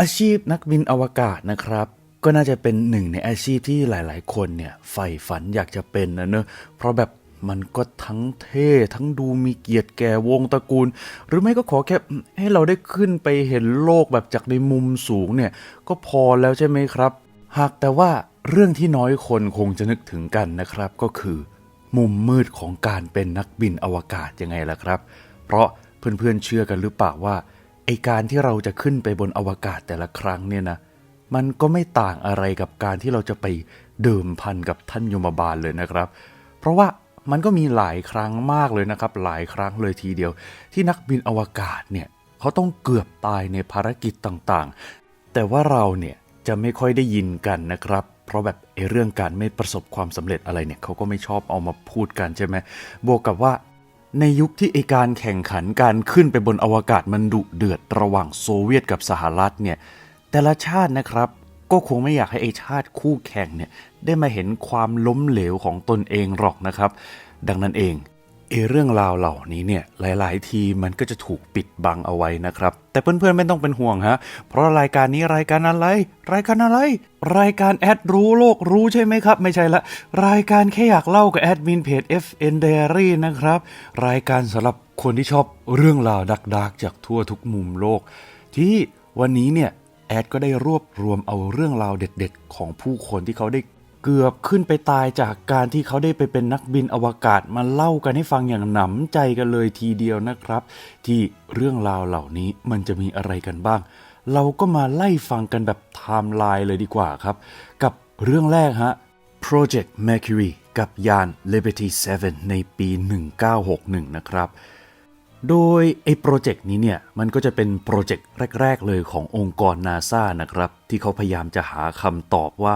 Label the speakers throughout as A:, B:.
A: อาชีพนักบินอวกาศนะครับ ก็น่าจะเป็นหนึ่งในอาชีพที่หลายๆ คนเนี่ยใฝ่ฝันอยากจะเป็นนะเนอะเพราะแบบมันก็ทั้งเท่ทั้งดูมีเกียรติแก่วงตระกูล หรือไม่ก็ขอแค่ให้เราได้ขึ้นไปเห็นโลกแบบจากในมุมสูงเนี่ยก็พอแล้วใช่ไหมครับ หากแต่ว่าเรื่องที่น้อยคนคงจะนึกถึงกันนะครับ ก็คือ มุมมืดของการเป็นนักบินอวกาศยังไงล่ะครับ เพราะเพื่อนๆเชื่อกันหรือเปล่าว่า ไอการที่เราจะขึ้นไปบนอวกาศแต่ละครั้งเนี่ยนะ มันก็ไม่ต่างอะไรกับการที่เราจะไปเดิมพันกับท่านยมบาลเลยนะครับ เพราะว่ามันก็มีหลายครั้งมากเลยนะครับ หลายครั้งเลยทีเดียว ที่นักบินอวกาศเนี่ยเขาต้องเกือบตายในภารกิจต่างๆ แต่ว่าเราเนี่ยจะไม่ค่อยได้ยินกันนะครับ เพราะแบบไอ้เรื่องการไม่ประสบความสำเร็จอะไรเนี่ยเขาก็ไม่ชอบเอามาพูดกันใช่ไหมบวกกับว่า ในยุคที่ไอการแข่งขันการขึ้นไปบนอวกาศมันดุเดือดระหว่างโซเวียตกับสหรัฐเนี่ยแต่ละชาตินะครับก็คงไม่อยากให้ไอชาติคู่แข่งเนี่ยได้มาเห็นความล้มเหลวของตนเองหรอกนะครับ ดังนั้นเอง เอเรื่องราวเหล่านี้เนี่ยหลาย ๆ ทีมันก็จะถูกปิดบังเอาไว้นะครับ แต่เพื่อน ๆ ไม่ต้องเป็นห่วงฮะ เพราะรายการนี้รายการอะไร รายการอะไร รายการแอดรู้โลกรู้ใช่ไหมครับ ไม่ใช่ละ รายการแค่อยากเล่ากับแอดมินเพจ FN Diary นะครับ รายการสำหรับคนที่ชอบเรื่องราวดัก ๆ จากทั่วทุกมุมโลก ที่วันนี้เนี่ยแอดก็ได้รวบรวมเอาเรื่องราวเด็ด ๆ ของผู้คนที่เขาได้ เกือบขึ้นไปตายจากการที่เขาได้ไปเป็นนักบินอวกาศมาเล่ากันให้ฟังอย่างหนำใจกันเลยทีเดียวนะครับ ที่เรื่องราวเหล่านี้มันจะมีอะไรกันบ้าง เราก็มาไล่ฟังกันแบบไทม์ไลน์เลยดีกว่าครับ กับเรื่องแรกฮะ Project Mercury กับยาน Liberty 7 ในปี 1961 นะครับ โดยไอ้โปรเจกต์นี้เนี่ย มันก็จะเป็นโปรเจกต์แรก ๆ เลยขององค์กรนาซานะครับ ที่เขาพยายามจะหาคำตอบว่า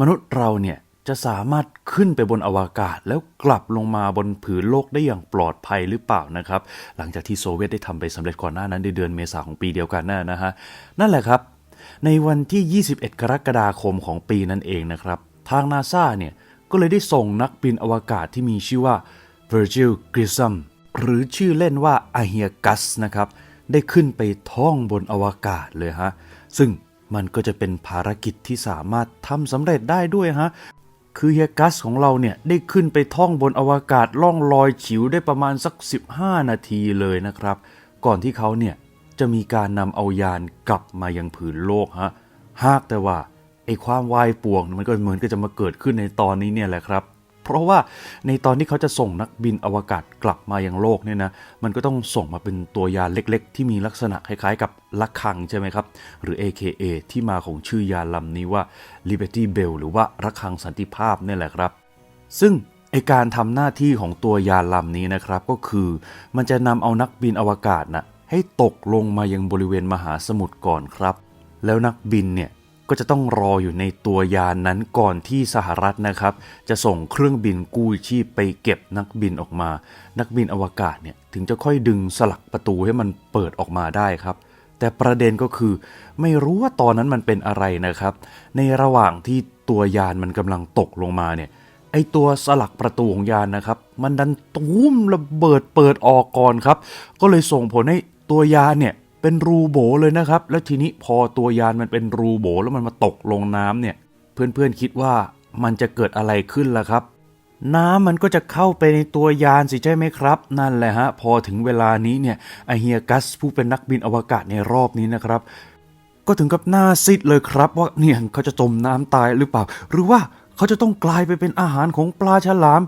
A: มนุษย์เราเนี่ยจะสามารถขึ้นไปบนอวกาศ แล้วกลับลงมาบนผืนโลกได้อย่างปลอดภัยหรือเปล่านะครับ หลังจากที่โซเวียตได้ทำไปสำเร็จก่อนหน้านั้นในเดือนเมษาของปีเดียวกันนั่นนะฮะนั่นแหละครับ ในวันที่ 21 กรกฎาคมของปีนั้นเองนะครับ ทางนาซาเนี่ยก็เลยได้ส่งนักบินอวกาศที่มีชื่อว่า Virgil Grissom หรือชื่อเล่นว่าอาเฮียกัสนะครับได้ขึ้นไปท่องบนอวกาศเลยฮะซึ่ง มันก็จะเป็นภารกิจที่สามารถทำสำเร็จได้ด้วยฮะ คือเฮียกัสของเราเนี่ย ได้ขึ้นไปท่องบนอวกาศล่องลอยฉิวได้ประมาณสัก 15 นาทีเลยนะครับ ก่อนที่เขาเนี่ย จะมีการนำเอายานกลับมายังผืนโลกฮะ หากแต่ว่าไอ้ความวายป่วงมันก็เหมือนก็จะมาเกิดขึ้นในตอนนี้เนี่ยแหละครับ เพราะว่าในตอนที่เขาจะส่งนักบินอวกาศกลับมายังโลกเนี่ยนะมันก็ต้องส่งมาเป็นตัวยานเล็กๆ ที่มีลักษณะคล้ายๆ กับลักคังใช่ไหมครับ หรือ AKA ที่มาของชื่อยานลำนี้ว่า Liberty Bell หรือว่าระฆังสันติภาพนี่แหละครับ ซึ่งไอการทำหน้าที่ของตัวยานลำนี้นะครับก็คือมันจะนำเอานักบินอวกาศนะให้ตกลงมายังบริเวณมหาสมุทรก่อนครับ แล้วนักบินเนี่ย ก็จะต้องรออยู่ในตัวยานนั้นก่อนที่สหรัฐนะครับ จะส่งเครื่องบินกู้ชีพไปเก็บนักบินออกมา นักบินอวกาศเนี่ยถึงจะค่อยดึงสลักประตูให้มันเปิดออกมาได้ครับ แต่ประเด็นก็คือ ไม่รู้ว่าตอนนั้นมันเป็นอะไรนะครับ ในระหว่างที่ตัวยานมันกำลังตกลงมาเนี่ยไอตัวสลักประตูของยานนะครับ มันดันตุ้มระเบิดเปิดออกก่อนครับ ก็เลยส่งผลให้ตัวยานเนี่ย เป็นรูโบเลยนะครับ แล้วทีนี้พอตัวยานมันเป็นรูโบแล้วมันมาตกลงน้ำเนี่ย เพื่อนๆคิดว่ามันจะเกิดอะไรขึ้นล่ะครับ น้ำมันก็จะเข้าไปในตัวยานสิใช่ไหมครับ นั่นแหละฮะ พอถึงเวลานี้เนี่ยไอเฮียกัสผู้เป็นนักบินอวกาศในรอบนี้นะครับ ก็ถึงกับหน้าซิดเลยครับ ว่าเนี่ยเขาจะจมน้ำตายหรือเปล่า หรือว่าเขาจะต้องกลายไปเป็นอาหารของปลาฉลาม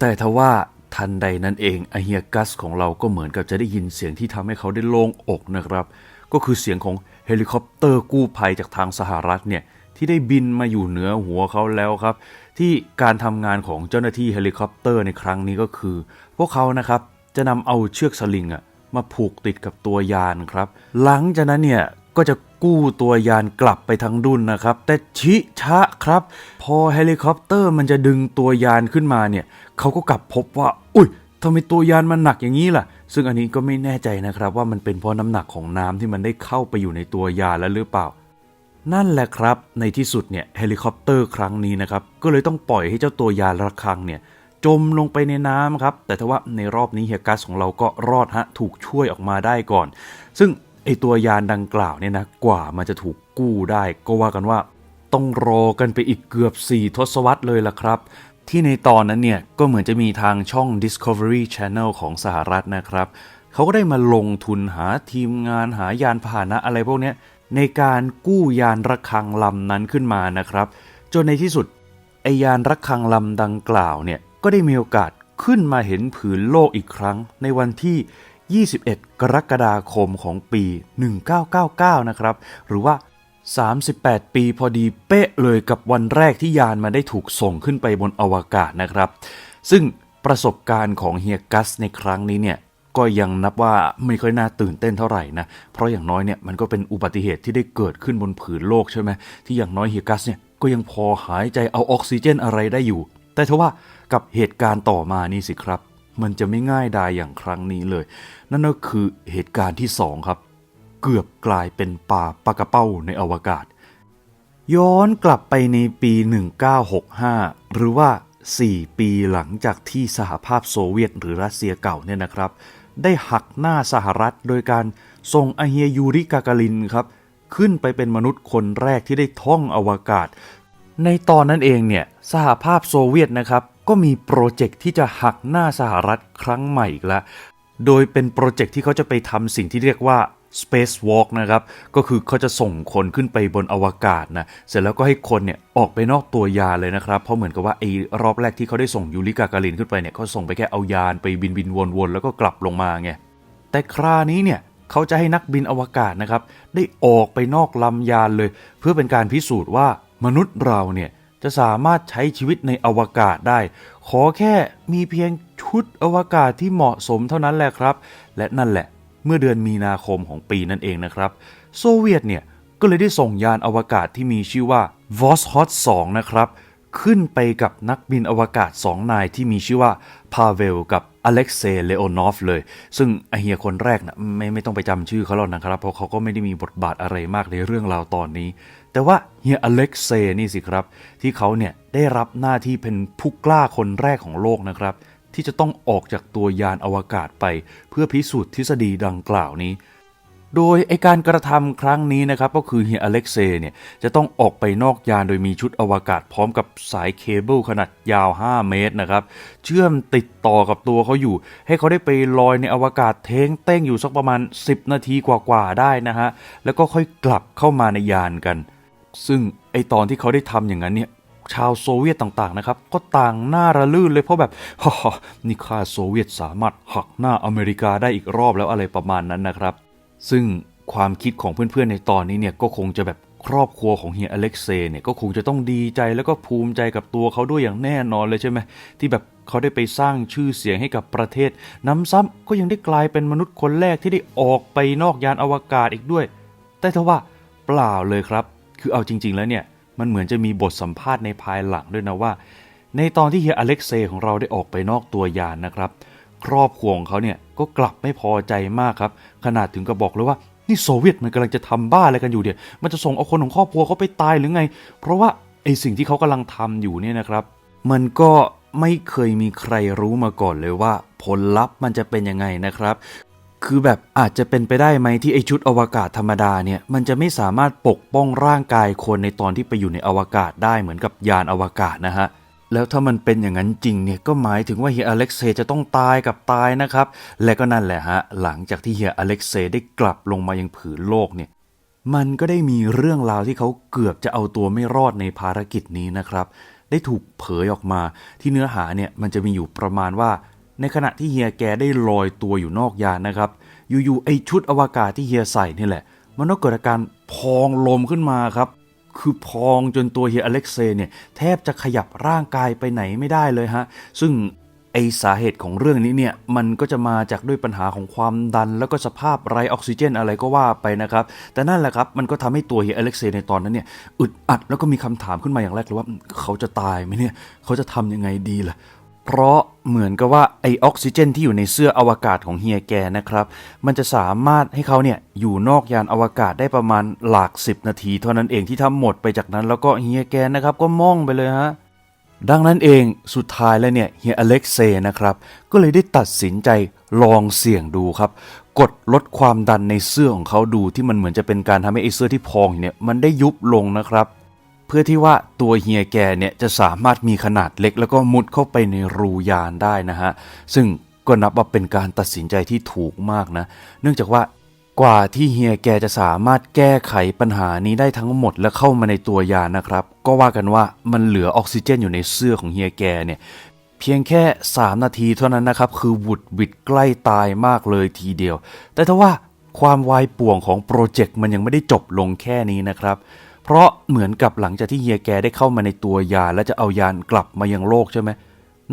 A: แต่ทว่า ทันใดนั้นเองอเฮียกัสของเราก็เหมือนกับจะได้ยินเสียงที่ทำให้เขาได้โล่งอกนะครับ ก็คือเสียงของเฮลิคอปเตอร์กู้ภัยจากทางสหรัฐเนี่ยที่ได้บินมาอยู่เหนือหัวเขาแล้วครับ ที่การทำงานของเจ้าหน้าที่เฮลิคอปเตอร์ในครั้งนี้ก็คือ พวกเขานะครับจะนำเอาเชือกสลิงอะมาผูกติดกับตัวยานครับ หลังจากนั้นเนี่ย ก็จะกู้ตัวยานกลับไปทั้งดุนนะครับ แต่ชิชะครับ พอเฮลิคอปเตอร์มันจะดึงตัวยานขึ้นมาเนี่ยเขาก็กลับพบว่า อุ้ยทำไมตัวยานมันหนักอย่างนี้ล่ะ ซึ่งอันนี้ก็ไม่แน่ใจนะครับ ว่ามันเป็นเพราะน้ำหนักของน้ำที่มันได้เข้าไปอยู่ในตัวยานแล้วหรือเปล่า นั่นแหละครับ ในที่สุดเนี่ยเฮลิคอปเตอร์ครั้งนี้นะครับ ก็เลยต้องปล่อยให้เจ้าตัวยานระฆังเนี่ยจมลงไปในน้ำครับ แต่ทว่าในรอบนี้เฮียกัสของเราก็รอดฮะ ถูกช่วยออกมาได้ก่อน ซึ่ง ไอตัวยานดังกล่าวเนี่ยนะกว่ามันจะถูกกู้ได้ ก็ว่ากันว่า ต้องรอกันไปอีกเกือบ 4 ทศวรรษเลยล่ะครับ ที่ในตอนนั้นเนี่ยก็เหมือนจะมีทางช่อง Discovery Channel ของสหรัฐนะครับเขาก็ได้มาลงทุนหาทีมงานหายานพาหนะอะไรพวกนี้ในการกู้ยานระฆังลำนั้นขึ้นมานะครับ จนในที่สุดไอยานระฆังลำดังกล่าวเนี่ยก็ได้มีโอกาสขึ้นมาเห็นผืนโลกอีกครั้งในวันที่ 21 กรกฎาคมของปี 1999 นะครับ หรือว่า 38 ปีพอดีเป๊ะเลยกับวันแรกที่ยานมาได้ถูกส่งขึ้นไปบนอวกาศนะครับ ซึ่งประสบการณ์ของเฮียกัสในครั้งนี้เนี่ยก็ยังนับว่าไม่ค่อยน่าตื่นเต้นเท่าไหร่นะ เพราะอย่างน้อยเนี่ยมันก็เป็นอุบัติเหตุที่ได้เกิดขึ้นบนผืนโลกใช่ไหมที่อย่างน้อยเฮียกัสเนี่ยก็ยังพอหายใจเอาออกซิเจนอะไรได้อยู่ แต่ทว่ากับเหตุการณ์ต่อมานี่สิครับ มันจะไม่ง่ายดายอย่างครั้งนี้เลย นั่นก็คือเหตุการณ์ที่สองครับ เกือบกลายเป็นป่าปะกระเป้าในอวกาศ ย้อนกลับไปในปี 1965 หรือว่า 4 ปีหลังจากที่สหภาพโซเวียตหรือรัสเซียเก่าเนี่ยนะครับ ได้หักหน้าสหรัฐโดยการส่งอเฮียยูริกากาลินครับขึ้นไปเป็นมนุษย์คนแรกที่ได้ท่องอวกาศ ในตอนนั้นเองเนี่ยสหภาพโซเวียตนะครับ ก็มีโปรเจกต์ที่จะหักหน้าสหรัฐครั้งใหม่อีกแล้ว โดยเป็นโปรเจกต์ที่เขาจะไปทำสิ่งที่เรียกว่า Space Walk นะครับ ก็คือเขาจะส่งคนขึ้นไปบนอวกาศนะ เสร็จแล้วก็ให้คนเนี่ยออกไปนอกตัวยานเลยนะครับ เพราะเหมือนกับว่าไอ้รอบแรกที่เขาได้ส่งยูริกากาลินขึ้นไปเนี่ยเขาส่งไปแค่เอายานไปบินบินวนๆแล้วก็กลับลงมาไง แต่คราวนี้เนี่ยเขาจะให้นักบินอวกาศนะครับ ได้ออกไปนอกลำยานเลย เพื่อเป็นการพิสูจน์ว่ามนุษย์เราเนี่ย จะสามารถใช้ชีวิตในอวกาศได้ ขอแค่มีเพียงชุดอวกาศที่เหมาะสมเท่านั้นแหละครับ และนั่นแหละเมื่อเดือนมีนาคมของปีนั่นเองนะครับ โซเวียตเนี่ยก็เลยได้ส่งยานอวกาศที่มีชื่อว่า v o s h o t 2 นะครับ ขึ้นไปกับนักบินอวกาศ 2 นายที่มีชื่อว่าพาเวลกับ อเล็กเซย์เลโอนอฟเลย ซึ่งไอเฮียคนแรกนะไม่ไม่ต้องไปจำชื่อเขาหรอกนะครับ เพราะเขาก็ไม่ได้มีบทบาทอะไรมากในเรื่องราวตอนนี้ แต่ว่าเฮียอเล็กเซย์นี่สิครับ ที่เขาเนี่ยได้รับหน้าที่เป็นผู้กล้าคนแรกของโลกนะครับ ที่จะต้องออกจากตัวยานอวกาศไป เพื่อพิสูจน์ทฤษฎีดังกล่าวนี้ โดยไอการกระทำครั้งนี้นะครับก็คือเฮียอเล็กเซย์เนี่ยจะต้องออกไปนอกยานโดยมีชุดอวกาศพร้อมกับสายเคเบิลขนาดยาว 5 เมตรนะครับ เชื่อมติดต่อกับตัวเขาอยู่ ให้เขาได้ไปลอยในอวกาศเท้งเต้งอยู่สักประมาณ 10 นาทีกว่าๆได้นะฮะ แล้วก็ค่อยกลับเข้ามาในยานกัน ซึ่งไอตอนที่เขาได้ทำอย่างนั้นเนี่ยชาวโซเวียตต่างๆนะครับ ก็ต่างหน้าระลื่นเลยเพราะแบบฮ่านี่ข้าโซเวียตสามารถหักหน้าอเมริกาได้อีกรอบแล้วอะไรประมาณนั้นนะครับ ซึ่งความคิดของเพื่อนๆในตอนนี้เนี่ยก็คงจะแบบครอบครัวของเฮียอเล็กเซย์เนี่ยก็คงจะต้องดีใจแล้วก็ภูมิใจกับตัวเขาด้วยอย่างแน่นอนเลยใช่ไหมที่แบบเขาได้ไปสร้างชื่อเสียงให้กับประเทศ น้ำซ้ำก็ยังได้กลายเป็นมนุษย์คนแรกที่ได้ออกไปนอกยานอวกาศอีกด้วย แต่ทว่าเปล่าเลยครับ คือเอาจริง ๆ แล้วเนี่ยมันเหมือนจะมีบทสัมภาษณ์ในภายหลังด้วยนะว่า ในตอนที่เฮียอเล็กเซย์ของเราได้ออกไปนอกตัวยานนะครับ ครอบครัวของเขาเนี่ยก็กลับไม่พอใจมากครับ ขนาดถึงกับบอกเลยว่านี่โซเวียตมันกำลังจะทำบ้าอะไรกันอยู่เดี๋ยวมันจะส่งเอาคนของครอบครัวเขาไปตายหรือไง เพราะว่าไอสิ่งที่เขากำลังทำอยู่เนี่ยนะครับ มันก็ไม่เคยมีใครรู้มาก่อนเลยว่า ผลลัพธ์มันจะเป็นยังไงนะครับ คือแบบอาจจะเป็นไปได้ไหมที่ไอชุดอวกาศธรรมดาเนี่ยมันจะไม่สามารถปกป้องร่างกายคนในตอนที่ไปอยู่ในอวกาศได้เหมือนกับยานอวกาศนะฮะ แล้วถ้ามันเป็นอย่างนั้นจริงเนี่ยก็หมายถึงว่าเฮียอเล็กเซย์จะต้องตายกับตายนะครับ และก็นั่นแหละฮะ หลังจากที่เฮียอเล็กเซย์ได้กลับลงมายังผืนโลกเนี่ย มันก็ได้มีเรื่องราวที่เขาเกือบจะเอาตัวไม่รอดในภารกิจนี้นะครับ ได้ถูกเผยออกมาที่เนื้อหาเนี่ยมันจะมีอยู่ประมาณว่า ในขณะที่เฮียแกได้ลอยตัวอยู่นอกยานนะครับ อยู่ๆไอชุดอวกาศที่เฮียใส่นี่แหละ มันก็เกิดอาการพองลมขึ้นมาครับ คือพองจนตัวเฮียอเล็กเซย์เนี่ยแทบจะขยับร่างกายไปไหนไม่ได้เลยฮะ ซึ่งไอสาเหตุของเรื่องนี้เนี่ยมันก็จะมาจากด้วยปัญหาของความดัน แล้วก็สภาพไรออกซิเจนอะไรก็ว่าไปนะครับ แต่นั่นแหละครับมันก็ทำให้ตัวเฮียอเล็กเซย์ในตอนนั้นเนี่ยอึดอัดแล้วก็มีคำถามขึ้นมาอย่างแรกเลยว่าเขาจะตายไหมเนี่ยเขาจะทำยังไงดีล่ะ เพราะเหมือนกับว่าไอออกซิเจนที่อยู่ในเสื้ออวกาศของเฮียแกนะครับ มันจะสามารถให้เขาเนี่ยอยู่นอกยานอวกาศได้ประมาณหลัก 10 นาที เท่านั้นเองที่ทำหมดไปจากนั้นแล้วก็เฮียแกนะครับก็ม่องไปเลยฮะดังนั้นเองสุดท้ายแล้วเนี่ยเฮียอเล็กเซย์นะครับ ก็เลยได้ตัดสินใจลองเสี่ยงดูครับ กดลดความดันในเสื้อของเขาดูที่มันเหมือนจะเป็นการทำให้ไอเสื้อที่พองอยู่เนี่ยมันได้ยุบลงนะครับ เพื่อที่ว่าตัวเฮียแกเนี่ยจะสามารถมีขนาดเล็ก แล้วก็มุดเข้าไปในรูยานได้นะฮะ ซึ่งก็นับว่าเป็นการตัดสินใจที่ถูกมากนะ เนื่องจากว่ากว่าที่เฮียแกจะสามารถแก้ไขปัญหานี้ได้ทั้งหมดและเข้ามาในตัวยานนะครับ ก็ว่ากันว่ามันเหลือออกซิเจนอยู่ในเสื้อของเฮียแกเนี่ยเพียงแค่ 3 นาทีเท่านั้นนะครับ คือวุดวิดใกล้ตายมากเลยทีเดียว แต่ถ้าว่าความวายป่วงของโปรเจกต์มันยังไม่ได้จบลงแค่นี้นะครับ เพราะเหมือนกับหลังจากที่เฮียแกได้เข้ามาในตัวยานและจะเอายานกลับมายังโลกใช่ไหม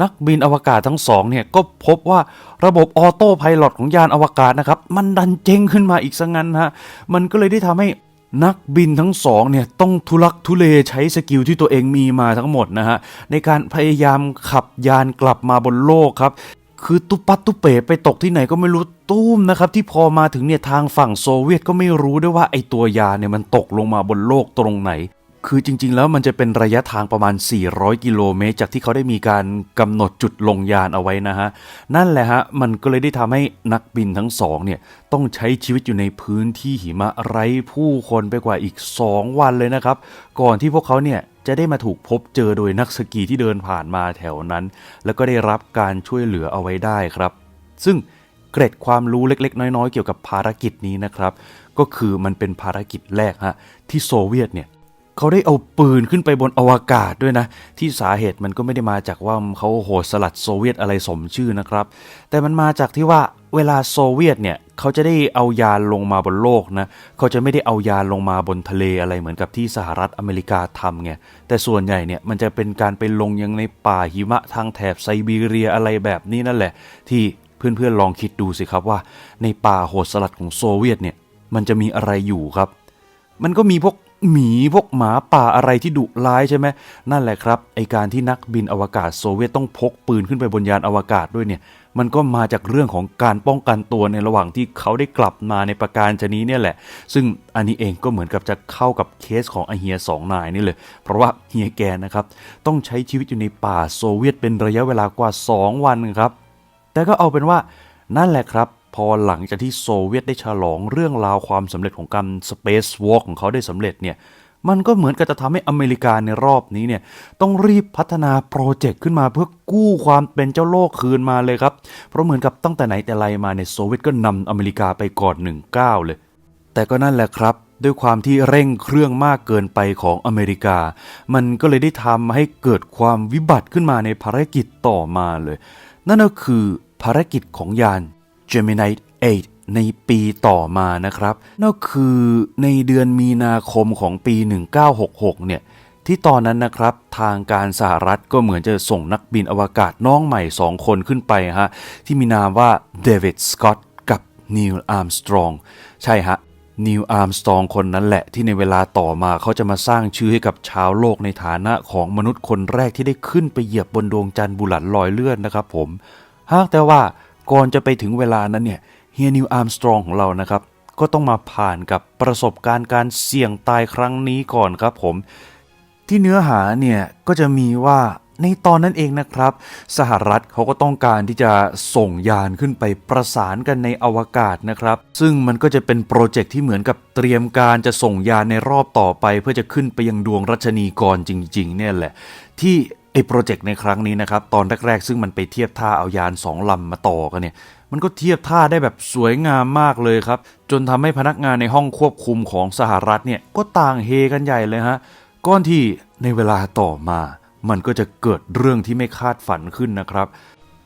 A: นักบินอวกาศทั้งสองเนี่ยก็พบว่าระบบออโต้ไพลอตของยานอวกาศนะครับ มันดันเจ๊งขึ้นมาอีกซะงั้นฮะมันก็เลยได้ทำให้นักบินทั้งสองเนี่ยต้องทุลักทุเลใช้สกิลที่ตัวเองมีมาทั้งหมดนะฮะในการพยายามขับยานกลับมาบนโลกครับ คือตุปัตตุเป๋ไปตกที่ไหนก็ไม่รู้ตุ้มนะครับ ที่พอมาถึงเนี่ยทางฝั่งโซเวียตก็ไม่รู้ด้วยว่าไอตัวยาเนี่ยมันตกลงมาบนโลกตรงไหน คือจริง ๆ แล้วมันจะเป็นระยะทางประมาณ 400 กิโลเมตร จากที่เขาได้มีการกำหนดจุดลงยานเอาไว้นะฮะ นั่นแหละฮะ มันก็เลยได้ทำให้นักบินทั้งสองเนี่ย ต้องใช้ชีวิตอยู่ในพื้นที่หิมะไร้ผู้คนไปกว่าอีก 2 วันเลยนะครับ ก่อนที่พวกเขาเนี่ยจะได้มาถูกพบเจอโดยนักสกีที่เดินผ่านมาแถวนั้น แล้วก็ได้รับการช่วยเหลือเอาไว้ได้ครับ ซึ่งเกร็ดความรู้เล็ก ๆ น้อย ๆ เกี่ยวกับภารกิจนี้นะครับ ก็คือมันเป็นภารกิจแรกฮะที่โซเวียตเนี่ย เขาได้เอาปืนขึ้นไปบนอวกาศด้วยนะ ที่สาเหตุมันก็ไม่ได้มาจากว่าเขาโหดสลัดโซเวียตอะไรสมชื่อนะครับ แต่มันมาจากที่ว่าเวลาโซเวียตเนี่ยเขาจะได้เอายานลงมาบนโลกนะเขาจะไม่ได้เอายานลงมาบนทะเลอะไรเหมือนกับที่สหรัฐอเมริกาทำไงแต่ส่วนใหญ่เนี่ยมันจะเป็นการไปลงยังในป่าหิมะทางแถบไซบีเรียอะไรแบบนี้นั่นแหละ ที่เพื่อนๆลองคิดดูสิครับว่า ในป่าโหดสลัดของโซเวียตเนี่ยมันจะมีอะไรอยู่ครับ มันก็มีพวก หมีพวกหมาป่าอะไรที่ดุร้ายใช่ไหมนั่นแหละครับไอการที่นักบินอวกาศโซเวียตต้องพกปืนขึ้นไปบนยานอวกาศด้วยเนี่ย มันก็มาจากเรื่องของการป้องกันตัวในระหว่างที่เขาได้กลับมาในประการชนี้เนี่ยแหละ ซึ่งอันนี้เองก็เหมือนกับจะเข้ากับเคสของไอเฮียสองนายนี่เลย เพราะว่าเฮียแกนะครับต้องใช้ชีวิตอยู่ในป่าโซเวียตเป็นระยะเวลากว่า 2 วันครับแต่ก็เอาเป็นว่านั่นแหละครับ พอหลังจากที่โซเวียตได้ฉลองเรื่องราวความสำเร็จของการ Space Walk ของเขาได้สำเร็จเนี่ยมันก็เหมือนกับจะทำให้อเมริกาในรอบนี้เนี่ยต้องรีบพัฒนาโปรเจกต์ขึ้นมาเพื่อกู้ความเป็นเจ้าโลกคืนมาเลยครับ เพราะเหมือนกับตั้งแต่ไหนแต่ไรมาเนี่ยโซเวียตก็นำอเมริกาไปก่อนหนึ่งก้าวเลย แต่ก็นั่นแหละครับ ด้วยความที่เร่งเครื่องมากเกินไปของอเมริกา มันก็เลยได้ทำให้เกิดความวิบัติขึ้นมาในภารกิจต่อมาเลย นั่นก็คือภารกิจของยาน Gemini 8 ในปีต่อมานะครับนั่นคือในเดือนมีนาคมของปี 1966 เนี่ยที่ตอนนั้นนะครับทางการสหรัฐก็เหมือนจะส่งนักบินอวกาศน้องใหม่2คนขึ้นไปฮะที่มีนามว่าเดวิดสกอตกับนิวอาร์มสตรองใช่ฮะนิวอาร์มสตรองคนนั้นแหละที่ในเวลาต่อมาเขาจะมาสร้างชื่อให้กับชาวโลกในฐานะของมนุษย์คนแรกที่ได้ขึ้นไปเหยียบบนดวงจันทร์บุหลันลอยเลื่อนนะครับผมหากแต่ว่า ก่อนจะไปถึงเวลานั้นเนี่ยเฮียนิวอาร์มสตรองของเรานะครับ ก็ต้องมาผ่านกับประสบการณ์การเสี่ยงตายครั้งนี้ก่อนครับผม ที่เนื้อหาเนี่ยก็จะมีว่าในตอนนั้นเองนะครับ สหรัฐเขาก็ต้องการที่จะส่งยานขึ้นไปประสานกันในอวกาศนะครับ ซึ่งมันก็จะเป็นโปรเจกต์ที่เหมือนกับเตรียมการจะส่งยานในรอบต่อไป เพื่อจะขึ้นไปยังดวงรัชนีกรจริง ๆ เนี่ยแหละ ที่ ไอ้โปรเจกต์ในครั้งนี้นะครับ ตอนแรกๆ ซึ่งมันไปเทียบท่าเอายานสองลำมาต่อกันเนี่ย มันก็เทียบท่าได้แบบสวยงามมากเลยครับ จนทำให้พนักงานในห้องควบคุมของสหรัฐเนี่ย ก็ต่างเฮกันใหญ่เลยฮะ ก้อนที่ในเวลาต่อมา มันก็จะเกิดเรื่องที่ไม่คาดฝันขึ้นนะครับ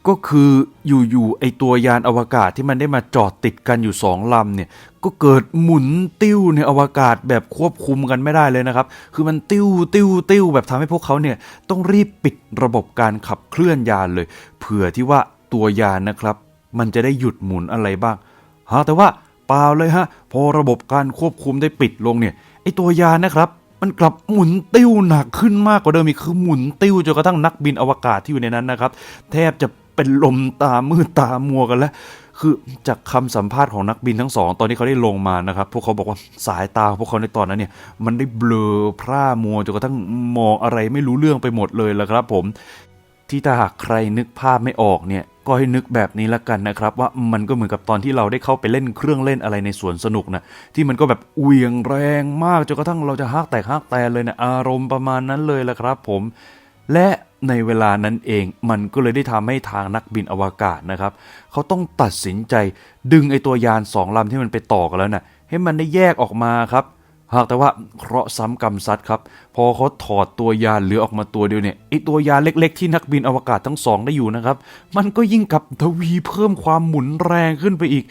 A: ก็คืออยู่ๆไอตัวยานอวกาศที่มันได้มาจอดติดกันอยู่สองลำเนี่ยก็เกิดหมุนติ้วในอวกาศแบบควบคุมกันไม่ได้เลยนะครับ คือมันติ้วติ้วติ้วแบบทำให้พวกเขาเนี่ยต้องรีบปิดระบบการขับเคลื่อนยานเลย เผื่อที่ว่าตัวยานนะครับ มันจะได้หยุดหมุนอะไรบ้างฮะแต่ว่าเปล่าเลยฮะพอระบบการควบคุมได้ปิดลงเนี่ยไอตัวยานนะครับมันกลับหมุนติ้วหนักขึ้นมากกว่าเดิมอีกคือหมุนติ้วจนกระทั่งนักบินอวกาศที่อยู่ในนั้นนะครับ แทบจะ เป็นลมตามืดตามัวกันแล้ว คือจากคำสัมภาษณ์ของนักบินทั้งสอง ตอนที่เขาได้ลงมานะครับ พวกเขาบอกว่าสายตาพวกเขาในตอนนั้นเนี่ย มันได้เบลอพร่ามัวจนกระทั่งมองอะไรไม่รู้เรื่องไปหมดเลยและครับ ผมที่ถ้าหากใครนึกภาพไม่ออกเนี่ยก็ให้นึกแบบนี้ละกันนะครับ ว่ามันก็เหมือนกับตอนที่เราได้เข้าไปเล่นเครื่องเล่นอะไรในสวนสนุกนะที่มันก็แบบเวียงแรงมากจนกระทั่งเราจะฮักแตกฮักแตนเลยนะอารมณ์ประมาณนั้นเลยละครับ ผม และในเวลานั้นเองมันก็เลยได้ทำให้ทางนักบินอวกาศนะครับ เขาต้องตัดสินใจดึงไอตัวยานสองลำที่มันไปต่อกันแล้วนะ่ะให้มันได้แยกออกมาครับ หากแต่ว่าเคราะห์ซ้ำกรรมซัดครับ พอเขาถอดตัวยานเหลือออกมาตัวเดียวเนี่ยไอตัวยานเล็ก ๆ ที่นักบินอวกาศทั้งสองได้อยู่นะครับ มันก็ยิ่งกับทวีเพิ่มความหมุนแรงขึ้นไปอีก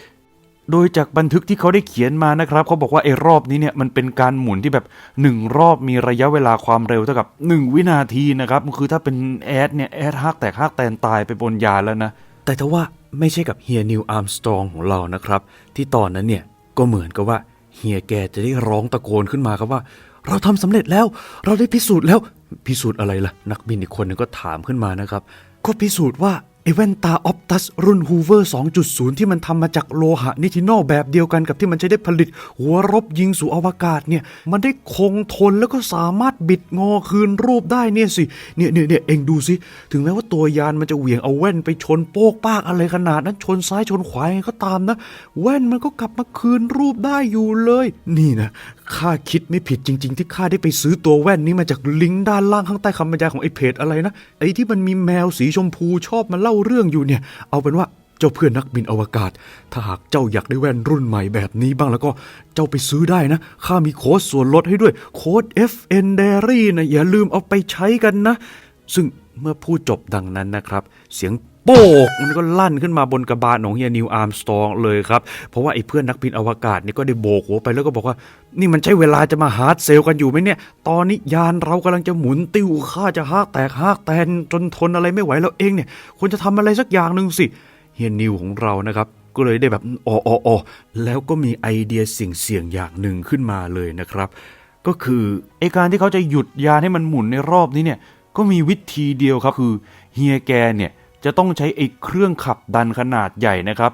A: โดยจากบันทึกที่เขาได้เขียนมานะครับ เขาบอกว่าไอ้รอบนี้เนี่ยมันเป็นการหมุนที่แบบ 1 รอบมีระยะเวลาความเร็วเท่ากับ 1 วินาทีนะครับคือถ้าเป็นแอดเนี่ยแอดฮักแตกฮักแตนตายไปบนยาแล้วนะ แต่ถ้าว่าไม่ใช่กับเฮียนิวอาร์มสตรองของเรานะครับ ที่ตอนนั้นเนี่ยก็เหมือนกับว่าเฮียแกจะได้ร้องตะโกนขึ้นมาครับว่า เราทำสำเร็จแล้วเราได้พิสูจน์แล้วพิสูจน์อะไรล่ะ นักบินอีกคนหนึงก็ถามขึ้นมานะครับ ก็พิสูจน์ว่า ไอแว่นตาออปตัสรุ่นฮูเวอร์2.0 ที่มันทำมาจากโลหะนิทินอลแบบเดียวกันกับที่มันใช้ได้ผลิต หัวรบยิงสู่อวกาศเนี่ย มันได้คงทนแล้วก็สามารถบิดงอคืนรูปได้เนี่ยสิ เนี่ยเนี่ยเนี่ยเองดูสิ ถึงแม้ว่าตัวยานมันจะเหวี่ยงเอาแว่นไปชนโป๊กปากอะไรขนาดนั้นชนซ้ายชนขวายังก็ตามนะ แว่นมันก็กลับมาคืนรูปได้อยู่เลย นี่นะข้าคิดไม่ผิดจริง ๆ ที่ข้าได้ไปซื้อตัวแว่นนี้มาจากลิงก์ด้านล่างข้างใต้คำบรรยายของไอ้เพจอะไรนะไอ้ที่มันมีแมวสีชมพูชอบมาเล่าเรื่องอยู่เนี่ย เอาเป็นว่าเจ้าเพื่อนนักบินอวกาศ ถ้าหากเจ้าอยากได้แว่นรุ่นใหม่แบบนี้บ้างแล้วก็เจ้าไปซื้อได้นะ ข้ามีโค้ดส่วนลดให้ด้วย โค้ด FN Diary นะอย่าลืมเอาไปใช้กันนะ ซึ่งเมื่อพูดจบดังนั้นนะครับ เสียง โป๊กมันก็ลั่นขึ้นมาบนกระบาลของเฮียนิวอาร์มสตรองเลยครับ เพราะว่าไอ้เพื่อนนักบินอวกาศนี่ก็ได้โบกหัวไปแล้วก็บอกว่า นี่มันใช้เวลาจะมาฮาร์ดเซลกันอยู่ไหมเนี่ย ตอนนี้ยานเรากำลังจะหมุนติ้วข้าจะฮากแตกฮากแตนจนทนอะไรไม่ไหวแล้วเองเนี่ยควรจะทำอะไรสักอย่างหนึ่งสิเฮียนิวของเรานะครับก็เลยได้แบบอ๋ออ๋อออแล้วก็มีไอเดียสิ่งเสี่ยงอย่างหนึ่งขึ้นมาเลยนะครับ ก็คือไอการที่เขาจะหยุดยานให้มันหมุนในรอบนี้เนี่ยก็มีวิธีเดียวครับคือเฮียแกเนี่ย จะต้องใช้ไอ้เครื่องขับดันขนาดใหญ่นะครับ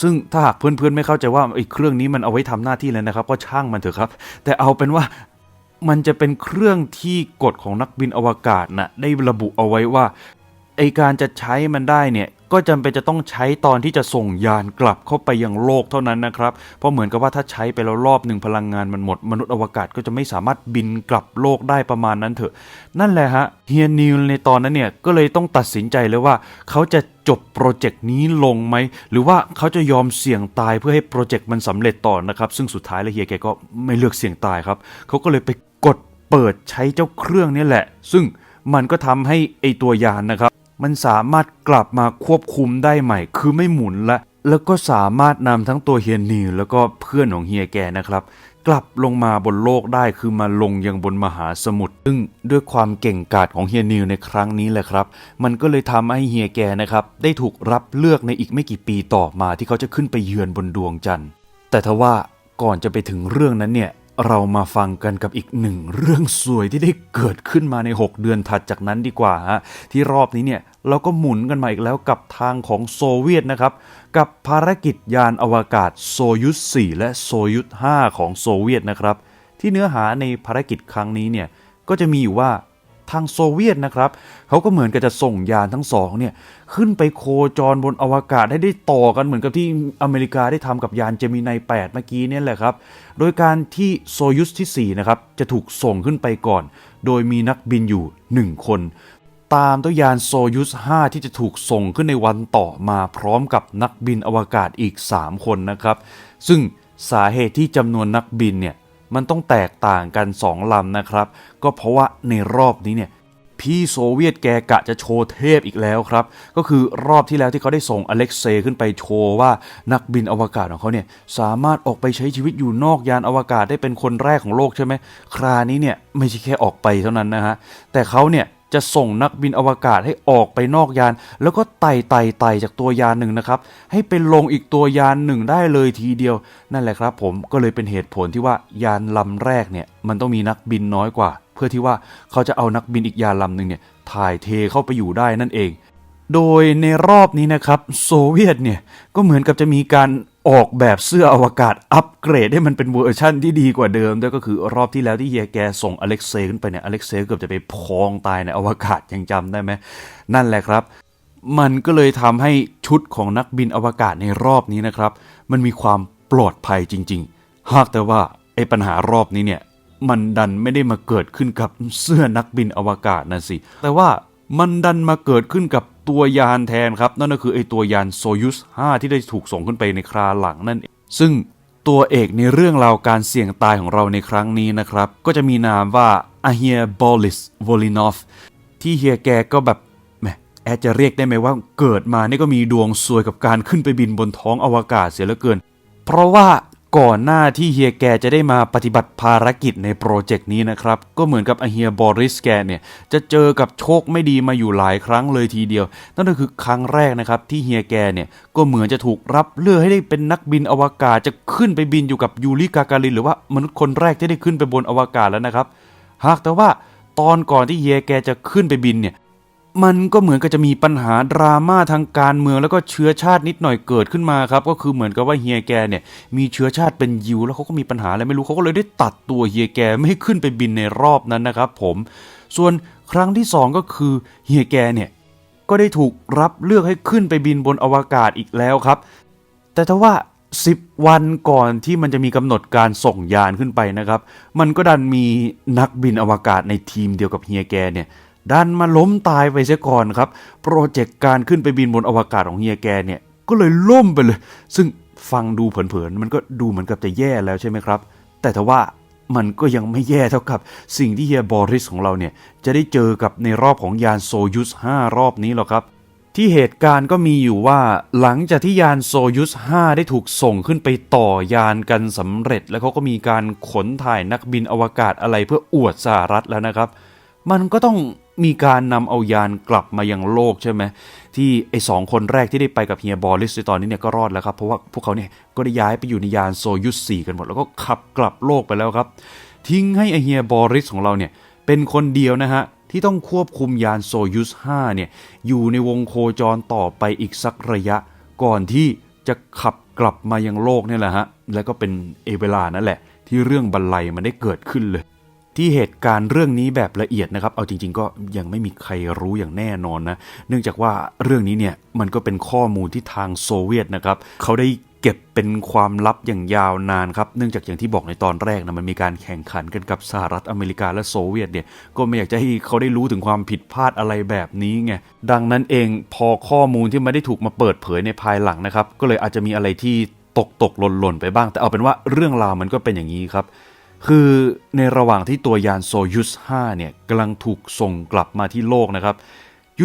A: ซึ่งถ้าหากเพื่อนๆไม่เข้าใจว่าไอ้เครื่องนี้มันเอาไว้ทำหน้าที่แล้วนะครับ ก็ช่างมันเถอะครับ แต่เอาเป็นว่ามันจะเป็นเครื่องที่กฎของนักบินอวกาศน่ะได้ระบุเอาไว้ว่าไอการจะใช้มันได้เนี่ย ก็จำเป็นจะต้องใช้ตอนที่จะส่งยานกลับเข้าไปยังโลกเท่านั้นนะครับ เพราะเหมือนกับว่าถ้าใช้ไปแล้วรอบหนึ่งพลังงานมันหมด มนุษย์อวกาศก็จะไม่สามารถบินกลับโลกได้ประมาณนั้นเถอะ นั่นแหละฮะเฮียนิวในตอนนั้นเนี่ยก็เลยต้องตัดสินใจเลยว่า เขาจะจบโปรเจกต์นี้ลงไหม หรือว่าเขาจะยอมเสี่ยงตายเพื่อให้โปรเจกต์มันสำเร็จต่อนะครับ ซึ่งสุดท้ายแล้วเฮียแกก็ไม่เลือกเสี่ยงตายครับ เขาก็เลยไปกดเปิดใช้เจ้าเครื่องนี้แหละ ซึ่งมันก็ทำให้ไอตัวยานนะครับ มันสามารถกลับมาควบคุมได้ใหม่ คือไม่หมุนละ แล้วก็สามารถนำทั้งตัวเฮียนิวแล้วก็เพื่อนของเฮียแกนะครับ กลับลงมาบนโลกได้คือมาลงยังบนมหาสมุทรซึ่งด้วยความเก่งกาจของเฮียนิวในครั้งนี้แหละครับ มันก็เลยทำให้เฮียแกนะครับได้ถูกรับเลือกในอีกไม่กี่ปีต่อมาที่เขาจะขึ้นไปเยือนบนดวงจันทร์ แต่ทว่าก่อนจะไปถึงเรื่องนั้นเนี่ยเรามาฟังกันกับอีกหนึ่งเรื่องสวยที่ได้เกิดขึ้นมาใน 6 เดือนถัดจากนั้นดีกว่าฮะที่รอบนี้เนี่ย เราก็หมุนกันมาอีกแล้วกับทางของโซเวียตนะครับ กับภารกิจยานอวกาศโซยุส4และโซยุส5ของโซเวียตนะครับ ที่เนื้อหาในภารกิจครั้งนี้เนี่ยก็จะมีอยู่ว่าทางโซเวียตนะครับเขาก็เหมือนกับจะส่งยานทั้งสองเนี่ยขึ้นไปโคจรบนอวกาศให้ได้ต่อกันเหมือนกับที่อเมริกาได้ทำกับยานเจมินาย8เมื่อกี้เนี่ยแหละครับ โดยการที่โซยุสที่4นะครับจะถูกส่งขึ้นไปก่อน โดยมีนักบินอยู่ 1 คน ตามตัวยานโซยุส 5 ที่จะถูกส่งขึ้นในวันต่อมาพร้อมกับนักบินอวกาศอีก 3 คนนะครับ ซึ่งสาเหตุที่จำนวนนักบินเนี่ยมันต้องแตกต่างกัน 2 ลำนะครับ ก็เพราะว่าในรอบนี้เนี่ยพี่โซเวียตแกกะจะโชว์เทพอีกแล้วครับ ก็คือรอบที่แล้วที่เขาได้ส่งอเล็กเซย์ขึ้นไปโชว์ว่านักบินอวกาศของเขาเนี่ยสามารถออกไปใช้ชีวิตอยู่นอกยานอวกาศได้เป็นคนแรกของโลกใช่ไหมคราวนี้เนี่ยไม่ใช่แค่ออกไปเท่านั้นนะฮะแต่เขาเนี่ย จะส่งนักบินอวกาศให้ออกไปนอกยาน แล้วก็ไต่ไต่ไต่จากตัวยานหนึ่งนะครับ ให้ไปลงอีกตัวยานหนึ่งได้เลยทีเดียว นั่นแหละครับ ผมก็เลยเป็นเหตุผลที่ว่ายานลำแรกเนี่ยมันต้องมีนักบินน้อยกว่า เพื่อที่ว่าเขาจะเอานักบินอีกยานลำหนึ่งเนี่ยถ่ายเทเข้าไปอยู่ได้นั่นเอง โดยในรอบนี้นะครับ โซเวียตเนี่ย ก็เหมือนกับจะมีการออกแบบเสื้ออวกาศอัปเกรดให้มันเป็นเวอร์ชั่นที่ดีกว่าเดิมด้วยก็คือรอบที่แล้วที่เฮียแกส่งอเล็กเซย์ขึ้นไปเนี่ยอเล็กเซย์เกือบจะไปพองตายในอวกาศยังจำได้ไหม นั่นแหละครับ มันก็เลยทำให้ชุดของนักบินอวกาศในรอบนี้นะครับ มันมีความปลอดภัยจริง ๆ หากแต่ว่าไอ้ปัญหารอบนี้เนี่ยมันดันไม่ได้มาเกิดขึ้นกับเสื้อนักบินอวกาศนะสิ แต่ว่ามันดันมาเกิดขึ้นกับ ตัวยานแทนครับ นั่นก็คือไอตัวยานโซยุส5ที่ได้ถูกส่งขึ้นไปในคราหลังนั่นเองซึ่งตัวเอกในเรื่องราวการเสี่ยงตายของเราในครั้งนี้นะครับ ก็จะมีนามว่าอาเฮียบอลิสวอลินอฟที่เฮียแกก็แบบแมแอดจะเรียกได้ไหมว่าเกิดมานี่ก็มีดวงซวยกับการขึ้นไปบินบนท้องอวกาศเสียเหลือเกิน เพราะว่า ก่อนหน้าที่เฮียแกจะได้มาปฏิบัติภารกิจในโปรเจกต์นี้นะครับ ก็เหมือนกับเฮียบอริสแกเนี่ย จะเจอกับโชคไม่ดีมาอยู่หลายครั้งเลยทีเดียว นั่นก็คือครั้งแรกนะครับที่เฮียแกเนี่ย ก็เหมือนจะถูกรับเลือกให้ได้เป็นนักบินอวกาศ จะขึ้นไปบินอยู่กับยูริกาการิน หรือว่ามนุษย์คนแรกที่ได้ขึ้นไปบนอวกาศแล้วนะครับ หากแต่ว่าตอนก่อนที่เฮียแกจะขึ้นไปบินเนี่ย มันก็เหมือนกับจะมีปัญหาดราม่าทางการเมืองแล้วก็เชื้อชาตินิดหน่อยเกิดขึ้นมาครับก็คือเหมือนกับว่าเฮียแกเนี่ยมีเชื้อชาติเป็นยิว แล้วเขาก็มีปัญหาอะไรไม่รู้เขาก็เลยได้ตัดตัวเฮียแกไม่ให้ขึ้นไปบินในรอบนั้นนะครับ ผมส่วนครั้งที่สองก็คือเฮียแกเนี่ยก็ได้ถูกรับเลือกให้ขึ้นไปบินบนอวกาศอีกแล้วครับ แต่ถ้าว่า10 วันก่อนที่มันจะมีกำหนดการส่งยานขึ้นไปนะครับ มันก็ดันมีนักบินอวกาศในทีมเดียวกับเฮียแกเนี่ย ดันมาล้มตายไปเสียก่อนครับ โปรเจกต์การขึ้นไปบินบนอวกาศของเฮียแกเนี่ย ก็เลยล่มไปเลย ซึ่งฟังดูเผินๆ มันก็ดูเหมือนกับจะแย่แล้วใช่ไหมครับ แต่ถ้าว่ามันก็ยังไม่แย่เท่ากับสิ่งที่เฮียบอริสของเราเนี่ย จะได้เจอกับในรอบของยานโซยุส5รอบนี้หรอกครับ ที่เหตุการณ์ก็มีอยู่ว่าหลังจากที่ยานโซยุส5ได้ถูกส่งขึ้นไปต่อยานกันสำเร็จ แล้วเขาก็มีการขนถ่ายนักบินอวกาศอะไรเพื่ออวดสหรัฐแล้วนะครับ มันก็ต้อง มีการนำเอายานกลับมายังโลกใช่ไหมที่ไอสองคนแรกที่ได้ไปกับเฮียบอลิสในตอนนี้เนี่ยก็รอดแล้วครับ เพราะว่าพวกเขาเนี่ยก็ได้ย้ายไปอยู่ในยานโซยุส4กันหมด แล้วก็ขับกลับโลกไปแล้วครับ ทิ้งให้ไอเฮียบอริสของเราเนี่ยเป็นคนเดียวนะฮะที่ต้องควบคุมยานโซยุส5เนี่ยอยู่ในวงโคจรต่อไปอีกสักระยะ ก่อนที่จะขับกลับมายังโลกนี่แหละฮะแล้วก็เป็นเอเวลานั่นแหละ ที่เรื่องบันไลมันได้เกิดขึ้นเลย ที่เหตุการณ์เรื่องนี้แบบละเอียดนะครับ เอาจริง ๆ ก็ยังไม่มีใครรู้อย่างแน่นอนนะ เนื่องจากว่าเรื่องนี้เนี่ยมันก็เป็นข้อมูลที่ทางโซเวียตนะครับเขาได้เก็บเป็นความลับอย่างยาวนานครับ เนื่องจากอย่างที่บอกในตอนแรกนะมันมีการแข่งขันกันกับสหรัฐอเมริกาและโซเวียตเนี่ยก็ไม่อยากจะให้เขาได้รู้ถึงความผิดพลาดอะไรแบบนี้ไงดังนั้นเองพอข้อมูลที่ไม่ได้ถูกมาเปิดเผยในภายหลังนะครับ ก็เลยอาจจะมีอะไรที่ตกตกหล่นหล่นไปบ้าง แต่เอาเป็นว่าเรื่องราวมันก็เป็นอย่างนี้ครับ คือในระหว่างที่ตัวยานโซยุส5เนี่ยกำลังถูกส่งกลับมาที่โลกนะครับ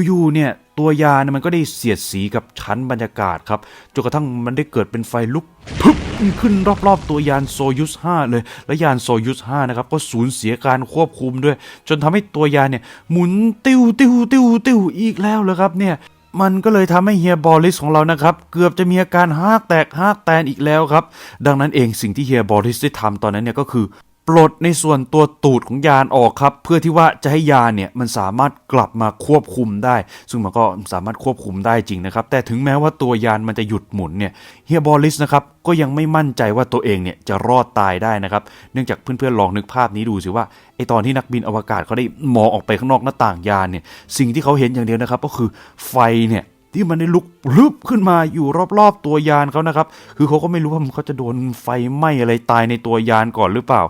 A: อยู่ๆเนี่ยตัวยานมันก็ได้เสียดสีกับชั้นบรรยากาศครับจนกระทั่งมันได้เกิดเป็นไฟลุกพึบขึ้นรอบๆ ตัวยานโซยุส5เลย และยานโซยุส5นะครับก็สูญเสียการควบคุมด้วย จนทำให้ตัวยานเนี่ยหมุนติ้วติ้วติ้วติ้วอีกแล้วเลยครับเนี่ยมันก็เลยทำให้เฮียบอริสของเรานะครับ เกือบจะมีอาการหากแตกหากแตนอีกแล้วครับ ดังนั้นเองสิ่งที่เฮียบอริสได้ทำตอนนั้นเนี่ยก็คือ ปลดในส่วนตัวตูดของยานออกครับ เพื่อที่ว่าจะให้ยานเนี่ยมันสามารถกลับมาควบคุมได้ ซึ่งมันก็สามารถควบคุมได้จริงนะครับ แต่ถึงแม้ว่าตัวยานมันจะหยุดหมุนเนี่ยเฮียบอริสนะครับก็ยังไม่มั่นใจว่าตัวเองเนี่ยจะรอดตายได้นะครับ เนื่องจากเพื่อนๆลองนึกภาพนี้ดูสิว่าไอตอนที่นักบินอวกาศเขาได้มองออกไปข้างนอกหน้าต่างยานเนี่ยสิ่งที่เขาเห็นอย่างเดียวนะครับ ก็คือไฟเนี่ยที่มันได้ลุกลึบขึ้นมาอยู่รอบๆตัวยานเขานะครับ คือเขาก็ไม่รู้ว่าเขาจะโดนไฟไหม้อะไรตายในตัวยานก่อนหรือเปล่า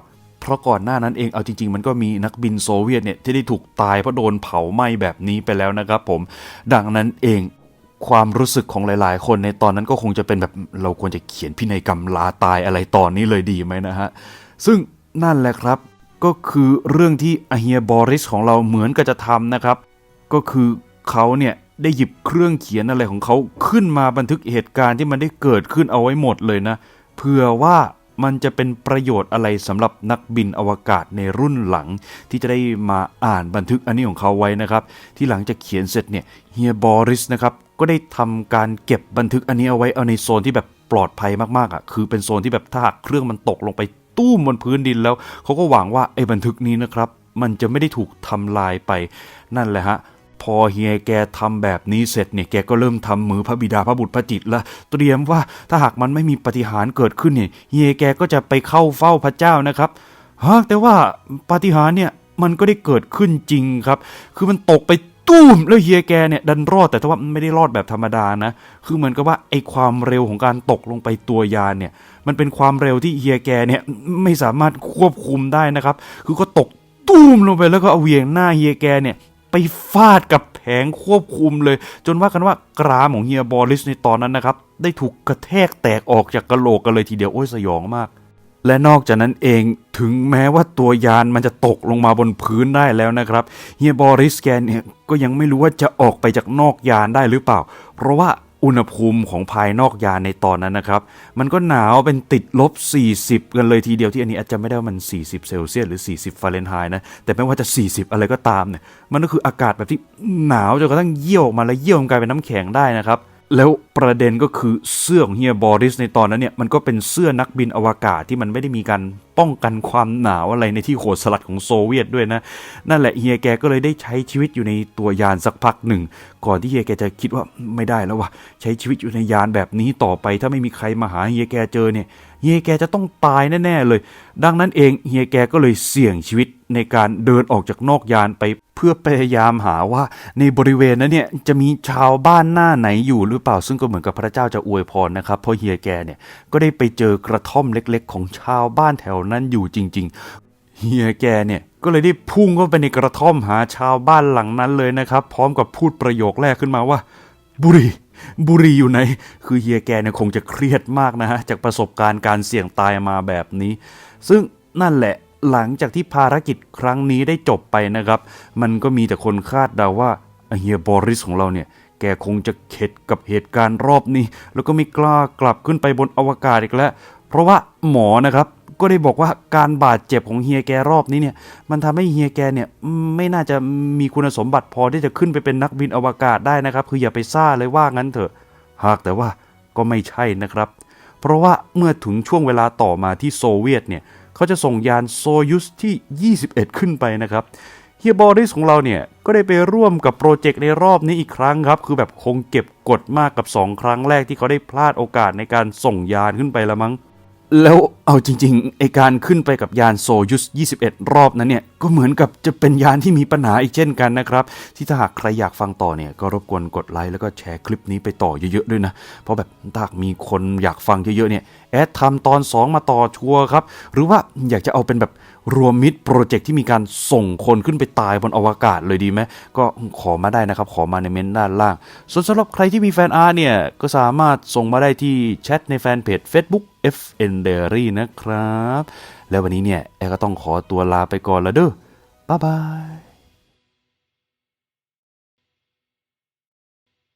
A: เพราะก่อนหน้านั้นเองเอาจริง ๆ มันก็มีนักบินโซเวียตเนี่ยที่ได้ถูกตายเพราะโดนเผาไหม้แบบนี้ไปแล้วนะครับผม ดังนั้นเองความรู้สึกของหลาย ๆ คนในตอนนั้นก็คงจะเป็นแบบเราควรจะเขียนพินัยกรรมลาตายอะไรตอนนี้เลยดีไหมนะฮะ ซึ่งนั่นแหละครับก็คือเรื่องที่อาเฮียบอริสของเราเหมือนกับจะทำนะครับ ก็คือเขาเนี่ยได้หยิบเครื่องเขียนอะไรของเขาขึ้นมาบันทึกเหตุการณ์ที่มันได้เกิดขึ้นเอาไว้หมดเลยนะเผื่อว่า มันจะเป็นประโยชน์อะไรสำหรับนักบินอวกาศในรุ่นหลัง ที่จะได้มาอ่านบันทึกอันนี้ของเขาไว้นะครับ ที่หลังจากเขียนเสร็จเนี่ยเฮียบอริสนะครับก็ได้ทำการเก็บบันทึกอันนี้เอาไว้เอาในโซนที่แบบปลอดภัยมากๆอะคือเป็นโซนที่แบบถ้าหากเครื่องมันตกลงไปตู้มบนพื้นดินแล้วเขาก็หวังว่าไอ้บันทึกนี้นะครับ มันจะไม่ได้ถูกทำลายไปนั่นแหละฮะ พอเฮียแกทำแบบนี้เสร็จเนี่ยแกก็เริ่มทำมือพระบิดาพระบุตรพระจิตละเตรียมว่าถ้าหากมันไม่มีปาฏิหารย์เกิดขึ้นเนี่ยเฮียแกก็จะไปเข้าเฝ้าพระเจ้านะครับฮะแต่ว่าปาฏิหารย์เนี่ยมันก็ได้เกิดขึ้นจริงครับ คือมันตกไปตุ้มแล้วเฮียแกเนี่ยดันรอดแต่ว่าไม่ได้รอดแบบธรรมดานะ คือเหมือนกับว่าไอความเร็วของการตกลงไปตัวยานเนี่ย มันเป็นความเร็วที่เฮียแกเนี่ยไม่สามารถควบคุมได้นะครับ คือก็ตกตุ้มลงไปแล้วก็เอาเวียงหน้าเฮียแกเนี่ย ฟาดกับแผงควบคุมเลย จนว่ากันว่ากรามของเฮียบอริสในตอนนั้นนะครับ ได้ถูกกระแทกแตกออกจากกระโหลกกันเลยทีเดียวโอ้ยสยองมาก และนอกจากนั้นเองถึงแม้ว่าตัวยานมันจะตกลงมาบนพื้นได้แล้วนะครับเฮียบอริสแกเนี่ยก็ยังไม่รู้ว่าจะออกไปจากนอกยานได้หรือเปล่า เพราะว่า อุณหภูมิของภายนอกยานในตอนนั้นนะครับ มันก็หนาวเป็นติดลบ 40 กันเลยทีเดียวที่อันนี้อาจจะไม่ได้ว่ามัน 40 เซลเซียสหรือ 40 ฟาเรนไฮน์นะ แต่ไม่ว่าจะ 40 อะไรก็ตามเนี่ย มันก็คืออากาศแบบที่หนาวจนกระทั่งเยี่ยวออกมาแล้วเยี่ยวกลายเป็นน้ำแข็งได้นะครับ แล้วประเด็นก็คือเสื้อของเฮียบอริสในตอนนั้นเนี่ยมันก็เป็นเสื้อนักบินอวกาศที่มันไม่ได้มีการป้องกันความหนาวอะไรในที่โหดสลัดของโซเวียตด้วยนะ นั่นแหละเฮียแกก็เลยได้ใช้ชีวิตอยู่ในตัวยานสักพักหนึ่ง ก่อนที่เฮียแกจะคิดว่าไม่ได้แล้วว่ะใช้ชีวิตอยู่ในยานแบบนี้ต่อไป ถ้าไม่มีใครมาหาเฮียแกเจอเนี่ย เฮียแกจะต้องตายแน่ๆเลย ดังนั้นเองเฮียแกก็เลยเสี่ยงชีวิตในการเดินออกจากนอกยานไปเพื่อพยายามหาว่าในบริเวณนั้นเนี่ยจะมีชาวบ้านหน้าไหนอยู่หรือเปล่า ซึ่งก็เหมือนกับพระเจ้าจะอวยพรนะครับ เพราะเฮียแกเนี่ยก็ได้ไปเจอกระท่อมเล็ก ๆ ของชาวบ้านแถวนั้นอยู่จริง ๆ เฮียแกเนี่ยก็เลยได้พุ่งเข้าไปในกระท่อมหาชาวบ้านหลังนั้นเลยนะครับ พร้อมกับพูดประโยคแรกขึ้นมาว่า บุรี บุรีอยู่ไหน คือเฮียแกเนี่ยคงจะเครียดมากนะฮะ จากประสบการณ์การเสี่ยงตายมาแบบนี้ ซึ่งนั่นแหละหลังจากที่ภารกิจครั้งนี้ได้จบไปนะครับ มันก็มีแต่คนคาดเดาว่าเฮียบอริสของเราเนี่ยแกคงจะเข็ดกับเหตุการณ์รอบนี้ แล้วก็ไม่กล้ากลับขึ้นไปบนอวกาศอีกแล้ว เพราะว่าหมอนะครับ ก็ได้บอกว่าการบาดเจ็บของเฮียแกรอบนี้เนี่ย มันทำให้เฮียแกเนี่ยไม่น่าจะมีคุณสมบัติพอที่จะขึ้นไปเป็นนักบินอวกาศได้นะครับ คืออย่าไปซ่าเลยว่างั้นเถอะ หากแต่ว่าก็ไม่ใช่นะครับ เพราะว่าเมื่อถึงช่วงเวลาต่อมาที่โซเวียตเนี่ยเขาจะส่งยานโซยุสที่ 21 ขึ้นไปนะครับเฮียบอริสของเราเนี่ยก็ได้ไปร่วมกับโปรเจกต์ในรอบนี้อีกครั้งครับ คือแบบคงเก็บกดมากกับ 2 ครั้งแรกที่เขาได้พลาดโอกาสในการส่งยานขึ้นไปละมั้ง แล้วเอาจริงๆไอการขึ้นไปกับยานโซยุส 21 รอบนั้นเนี่ย ก็เหมือนกับจะเป็นยานที่มีปัญหาอีกเช่นกันนะครับ ที่ถ้าหากใครอยากฟังต่อเนี่ย ก็รบกวนกดไลค์แล้วก็แชร์คลิปนี้ไปต่อเยอะๆด้วยนะ เพราะแบบถ้ามีคนอยากฟังเยอะๆเนี่ย แอดทำตอน 2 มาต่อชัวร์ครับ หรือว่าอยากจะเอาเป็นแบบ รวมมิตรโปรเจกต์ที่มีการส่งคนขึ้นไปตายบนอวกาศเลยดีไหมก็ขอมาได้นะครับ ขอมาในเมนต์ด้านล่าง ส่วนสำหรับใครที่มีแฟนอาร์เนี่ย ก็สามารถส่งมาได้ที่แชทในแฟนเพจ Facebook FN Diary นะครับ แล้ววันนี้เนี่ย แอร์ก็ต้องขอตัวลาไปก่อนแล้วเด้อบ๊ายบาย